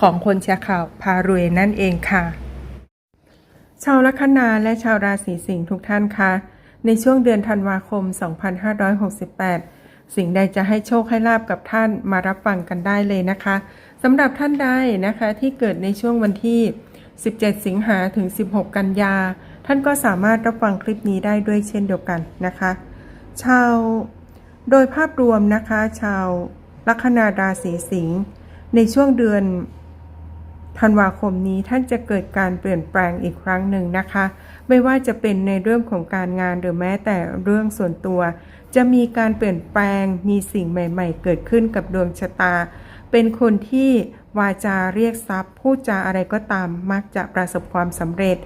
ของคนแชร์ข่าวพารวยนั่นเองค่ะ ชาวลัคนาและชาวราศีสิงห์ทุกท่านคะในช่วงเดือนธันวาคม 2568 สิ่งใดจะให้โชคให้ลาบกับท่านมารับฟังกันได้เลยนะคะสำหรับท่านใดนะคะที่เกิดในช่วงวันที่ 17 สิงหาถึง 16 กันยา ท่านก็สามารถรับฟังคลิปนี้ได้ด้วยเช่นเดียวกันนะคะ ชาวโดยภาพรวมนะคะ ชาวลัคนาราศีสิงห์ในช่วงเดือน ธันวาคมนี้ท่านจะเกิดการเปลี่ยนแปลงอีกครั้งหนึ่งนะคะ ไม่ว่าจะเป็นในเรื่องของการงานหรือแม้แต่เรื่องส่วนตัว จะมีการเปลี่ยนแปลงมีสิ่งใหม่ ๆ เกิดขึ้นกับดวงชะตา เป็นคนที่วาจาเรียกทรัพย์พูดจาอะไรก็ตามมักจะประสบความสำเร็จ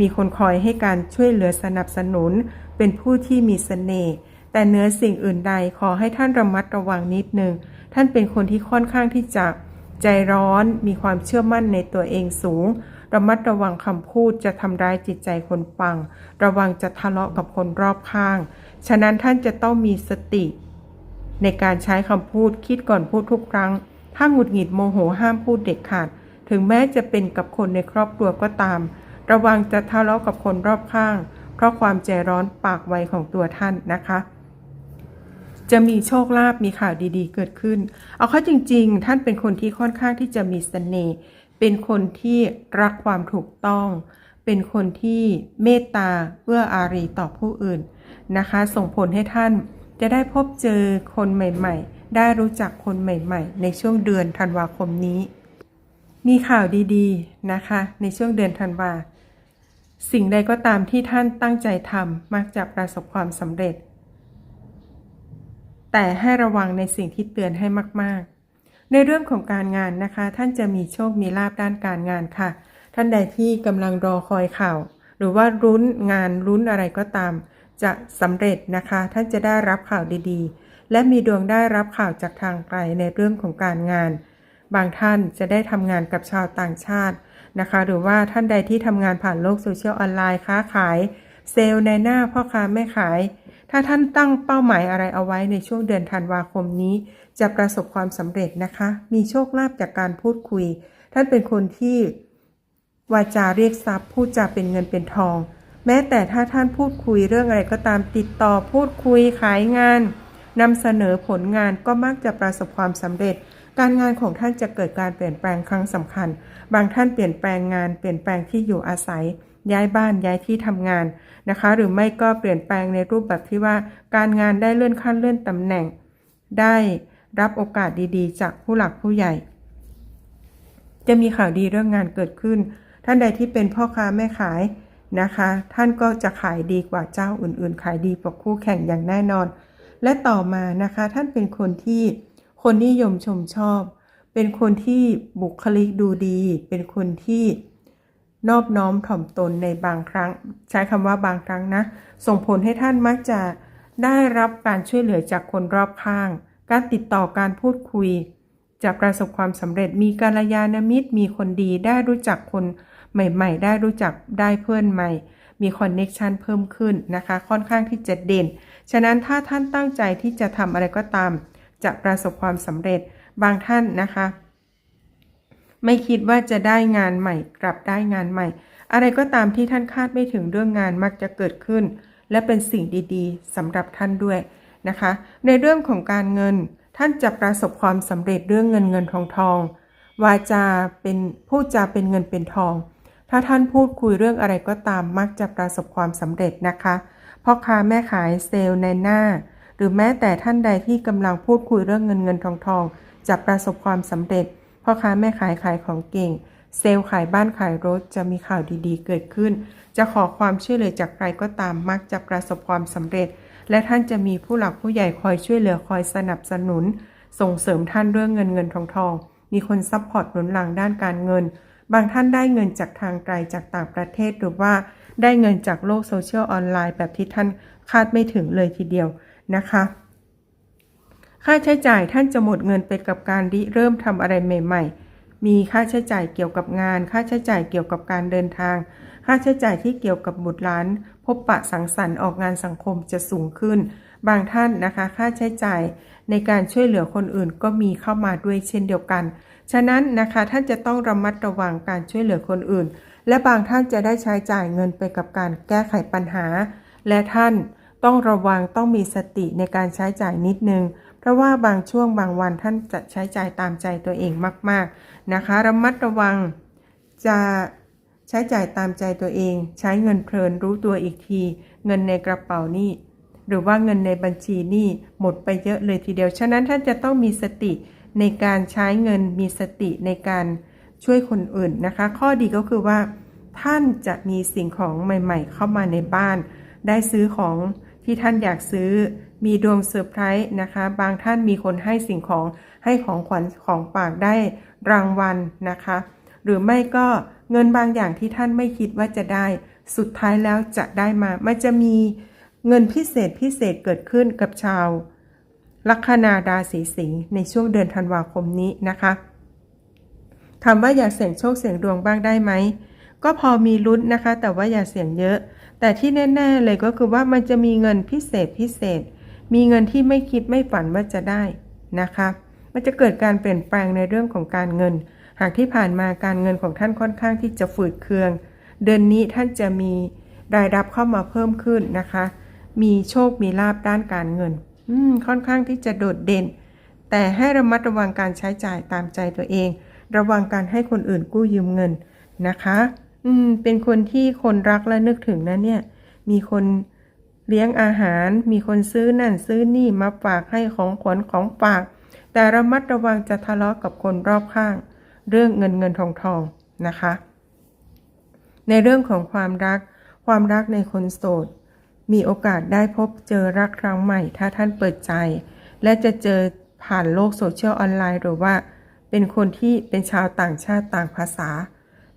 มีคนคอยให้การช่วยเหลือสนับสนุน เป็นผู้ที่มีเสน่ห์แต่เนื้อสิ่งอื่นใดขอให้ท่านระมัดระวังนิดนึงท่านเป็นคนที่ค่อนข้างที่จะ ใจร้อนมีความเชื่อมั่นในตัวเองสูง ระมัดระวังคำพูดจะทำร้ายจิตใจคนฟัง ระวังจะทะเลาะกับคนรอบข้าง ฉะนั้นท่านจะต้องมีสติ ในการใช้คำพูดคิดก่อนพูดทุกครั้ง ถ้าหงุดหงิดโมโหห้ามพูดเด็ดขาด ถึงแม้จะเป็นกับคนในครอบครัวก็ตาม ระวังจะทะเลาะกับคนรอบข้าง เพราะความใจร้อนปากไวของตัวท่านนะคะ จะมีโชคลาภมีข่าวดีๆ เกิดขึ้น เอาเข้าจริง ๆ ท่านเป็นคนที่ค่อนข้างที่จะมีเสน่ห์เป็นคนที่รักความถูกต้อง เป็นคนที่เมตตาเอื้ออารีต่อผู้อื่นนะคะ ส่งผลให้ท่านจะได้พบเจอคนใหม่ ๆ ได้รู้จักคนใหม่ ๆ ในช่วงเดือนธันวาคมนี้ มีข่าวดีๆนะคะ ในช่วงเดือนธันวาสิ่งใดก็ตามที่ท่านตั้งใจทำมักจะประสบความสำเร็จ แต่ให้ระวังในสิ่งที่เตือนให้มาก ๆ ในเรื่องของการงานนะคะ ท่านจะมีโชคมีลาบด้านการงานค่ะ ท่านใดที่กำลังรอคอยข่าว หรือว่ารุ้นงานรุ้นอะไรก็ตาม จะสำเร็จนะคะ ท่านจะได้รับข่าวดีๆ และมีดวงได้รับข่าวจากทางไกลในเรื่องของการงาน บางท่านจะได้ทำงานกับชาวต่างชาตินะคะ หรือว่าท่านใดที่ทำงานผ่านโลกโซเชียลออนไลน์ค้าขาย เซลล์ในหน้าพ่อค้าแม่ขาย ถ้าท่านตั้งเป้าหมายอะไรเอาไว้ในช่วงเดือนธันวาคมนี้ จะประสบความสำเร็จนะคะ มีโชคลาภจากการพูดคุย ท่านเป็นคนที่วาจาเรียกทรัพย์พูดจาเป็นเงินเป็นทอง แม้แต่ถ้าท่านพูดคุยเรื่องอะไรก็ตามติดต่อพูดคุยขายงานนำเสนอผลงานก็มักจะประสบความสำเร็จ การงานของท่านจะเกิดการเปลี่ยนแปลงครั้งสำคัญ บางท่านเปลี่ยนแปลงงานเปลี่ยนแปลงที่อยู่อาศัย ย้ายบ้านย้ายที่ทำงานนะคะ หรือไม่ก็เปลี่ยนแปลงในรูปแบบที่ว่า การงานได้เลื่อนขั้นเลื่อนตำแหน่ง ได้รับโอกาสดีๆ จากผู้หลักผู้ใหญ่ จะมีข่าวดีเรื่องงานเกิดขึ้น ท่านใดที่เป็นพ่อค้าแม่ขายนะคะ ท่านก็จะขายดีกว่าเจ้าอื่นๆ ขายดีกว่าคู่แข่งอย่างแน่นอน และต่อมานะคะท่านเป็นคนที่คนนิยมชมชอบ เป็นคนที่บุคลิกดูดี เป็นคนที่ นอบน้อมถ่อมตนในบางครั้ง ใช้คำว่าบางครั้งนะ ส่งผลให้ท่านมักจะได้รับการช่วยเหลือจากคนรอบข้าง การติดต่อการพูดคุย จะประสบความสำเร็จมีกัลยาณมิตร มีคนดีได้รู้จักคนใหม่ ๆ ได้รู้จักได้เพื่อนใหม่ มีคอนเน็ชันเพิ่มขึ้นนะคะ ค่อนข้างที่จะเด่น ฉะนั้นถ้าท่านตั้งใจที่จะทำอะไรก็ตาม จะประสบความสำเร็จบางท่านนะคะ ไม่คิดว่าจะได้งานใหม่ กลับได้งานใหม่ อะไรก็ตามที่ท่านคาดไม่ถึงเรื่องงานมักจะเกิดขึ้น และเป็นสิ่งดีๆสำหรับท่านด้วยนะคะ ในเรื่องของการเงิน ท่านจะประสบความสำเร็จเรื่องเงินเงินทองทองวาจาเป็นพูดจาเป็นเงินเป็นทอง ถ้าท่านพูดคุยเรื่องอะไรก็ตามมักจะประสบความสำเร็จนะคะพ่อค้าแม่ขายเซลล์ในหน้า หรือแม้แต่ท่านใดที่กำลังพูดคุยเรื่องเงินเงินทองทองจะประสบความสำเร็จ พ่อค้าแม่ขายขายของเก่ง เซลล์ขายบ้านขายรถจะมีข่าวดีๆ เกิดขึ้น จะขอความช่วยเหลือจากใครก็ตามมักจะประสบความสำเร็จ และท่านจะมีผู้หลักผู้ใหญ่คอยช่วยเหลือคอยสนับสนุน ส่งเสริมท่านเรื่องเงินเงินทองทองมีคนซัพพอร์ตหนุนหลังด้านการเงิน บางท่านได้เงินจากทางไกลจากต่างประเทศหรือว่าได้เงินจากโลกโซเชียลออนไลน์แบบที่ท่านคาดไม่ถึงเลยทีเดียวนะคะ ค่าใช้จ่ายท่านจะหมดเงินไปกับการริเริ่มทำอะไรใหม่ ๆ มีค่าใช้จ่ายเกี่ยวกับงาน ค่าใช้จ่ายเกี่ยวกับการเดินทาง ค่าใช้จ่ายที่เกี่ยวกับบุตรหลาน พบปะสังสรรค์ออกงานสังคมจะสูงขึ้น บางท่านนะคะ ค่าใช้จ่ายในการช่วยเหลือคนอื่นก็มีเข้ามาด้วยเช่นเดียวกัน ฉะนั้นนะคะท่านจะต้องระมัดระวังการช่วยเหลือคนอื่น และบางท่านจะได้ใช้จ่ายเงินไปกับการแก้ไขปัญหา และท่านต้องระวังต้องมีสติในการใช้จ่ายนิดนึง เพราะว่าบางช่วงบางวันท่านจะใช้จ่ายตามใจตัวเองมาก ๆนะคะ ระมัดระวังจะใช้จ่ายตามใจตัวเอง ใช้เงินเพลินรู้ตัวอีกที เงินในกระเป๋านี่หรือว่าเงินในบัญชีนี่หมดไปเยอะเลยทีเดียว ฉะนั้นท่านจะต้องมีสติในการใช้เงินมีสติในการช่วยคนอื่นนะคะ ข้อดีก็คือว่า ท่านจะมีสิ่งของใหม่ ๆ เข้ามาในบ้าน ได้ซื้อของที่ท่านอยากซื้อ มีดวงเซอร์ไพรส์นะคะ บางท่านมีคนให้สิ่งของให้ของขวัญของฝากได้รางวัลนะคะ หรือไม่ก็เงินบางอย่างที่ท่านไม่คิดว่าจะได้ สุดท้ายแล้วจะได้มา มันจะมีเงินพิเศษพิเศษเกิดขึ้นกับชาว ลัคนาราศีสิงห์ในช่วงเดือนธันวาคมนี้นะคะถามว่าอยากเสี่ยงโชคเสี่ยงดวงบ้างได้ไหมก็พอมีลุ้นนะคะ แต่ว่าอย่าเสี่ยงเยอะ แต่ที่แน่ ๆ เลยก็คือว่ามันจะมีเงินพิเศษพิเศษ มีเงินที่ไม่คิดไม่ฝันว่าจะได้นะคะมันจะเกิดการเปลี่ยนแปลงในเรื่องของการเงิน หากที่ผ่านมาการเงินของท่านค่อนข้างที่จะฝืดเคือง เดือนนี้ท่านจะมีรายรับเข้ามาเพิ่มขึ้นนะคะ มีโชคมีลาบด้านการเงิน อืมค่อนข้างที่จะโดดเด่น แต่ให้ระมัดระวังการใช้จ่ายตามใจตัวเอง ระวังการให้คนอื่นกู้ยืมเงินนะคะ อืมเป็นคนที่คนรักและนึกถึงนะเนี่ย มีคน เลี้ยงอาหารมีคนซื้อนั่นซื้อนี่มาฝากให้ของขวัญของฝาก แต่ระมัดระวังจะทะเลาะกับคนรอบข้าง เรื่องเงินเงินทองทองนะคะ ในเรื่องของความรัก ความรักในคนโสด มีโอกาสได้พบเจอรักครั้งใหม่ ถ้าท่านเปิดใจ และจะเจอผ่านโลกโซเชียลออนไลน์หรือว่า เป็นคนที่เป็นชาวต่างชาติต่างภาษา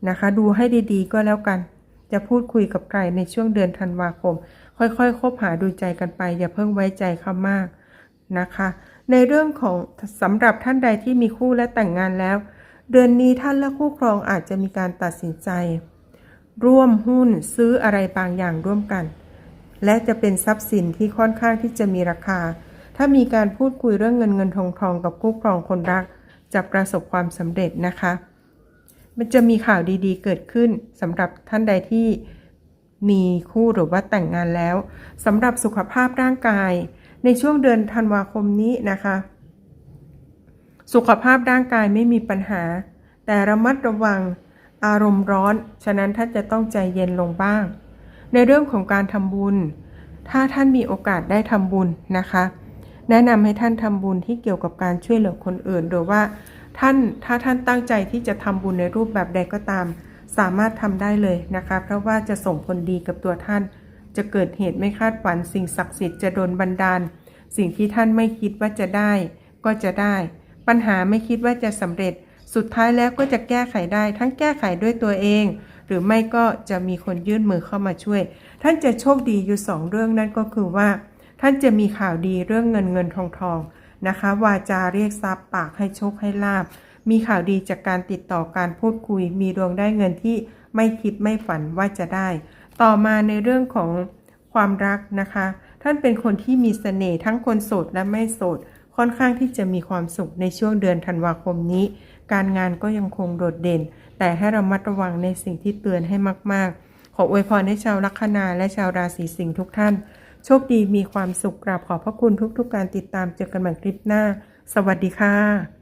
นะคะ ดูให้ดีๆ ก็แล้วกัน จะพูดคุยกับใครในช่วงเดือนธันวาคม ค่อยๆคบหาดูใจกันไป อย่าเพิ่งไว้ใจเขามากนะคะ ในเรื่องของสำหรับท่านใดที่มีคู่และแต่งงานแล้ว เดือนนี้ท่านและคู่ครองอาจจะมีการตัดสินใจ ร่วมหุ้นซื้ออะไรบางอย่างร่วมกัน และจะเป็นทรัพย์สินที่ค่อนข้างที่จะมีราคา ถ้ามีการพูดคุยเรื่องเงินเงินทองทองกับคู่ครองคนรักจะประสบความสำเร็จนะคะ มันจะมีข่าวดีๆ เกิดขึ้นสำหรับท่านใดที่ มีคู่หรือว่าแต่งงานแล้วสำหรับสุขภาพร่างกาย ในช่วงเดือนธันวาคมนี้นะคะ สุขภาพร่างกายไม่มีปัญหา แต่ระมัดระวังอารมณ์ร้อน ฉะนั้นท่านจะต้องใจเย็นลงบ้าง ในเรื่องของการทำบุญ ถ้าท่านมีโอกาสได้ทำบุญนะคะ แนะนำให้ท่านทำบุญที่เกี่ยวกับการช่วยเหลือคนอื่นหรือว่าท่านถ้าท่านตั้งใจที่จะทำบุญในรูปแบบใดก็ตาม สามารถทำได้เลยนะคะ เพราะว่าจะส่งผลดีกับตัวท่าน จะเกิดเหตุไม่คาดฝัน สิ่งศักดิ์สิทธิ์จะโดนบันดาล สิ่งที่ท่านไม่คิดว่าจะได้ ก็จะได้ ปัญหาไม่คิดว่าจะสำเร็จ สุดท้ายแล้วก็จะแก้ไขได้ ทั้งแก้ไขด้วยตัวเอง หรือไม่ก็จะมีคนยื่นมือเข้ามาช่วย ท่านจะโชคดีอยู่สองเรื่องนั่นก็คือว่า ท่านจะมีข่าวดีเรื่องเงินเงินทองทองนะคะ วาจาเรียกทรัพย์ปากให้โชคให้ลาบ มีข่าวดีจากการติดต่อการพูดคุย มีดวงได้เงินที่ไม่คิดไม่ฝันว่าจะได้ ต่อมาในเรื่องของความรักนะคะ ท่านเป็นคนที่มีเสน่ห์ทั้งคนโสดและไม่โสด ค่อนข้างที่จะมีความสุขในช่วงเดือนธันวาคมนี้ การงานก็ยังคงโดดเด่น แต่ให้ระมัดระวังในสิ่งที่เตือนให้มาก ๆ ขออวยพรให้ชาวลัคนาและชาวราศีสิงห์ทุกท่าน โชคดีมีความสุขกราบขอบพระคุณทุกๆการติดตามเจอกันใหม่คลิปหน้า สวัสดีค่ะ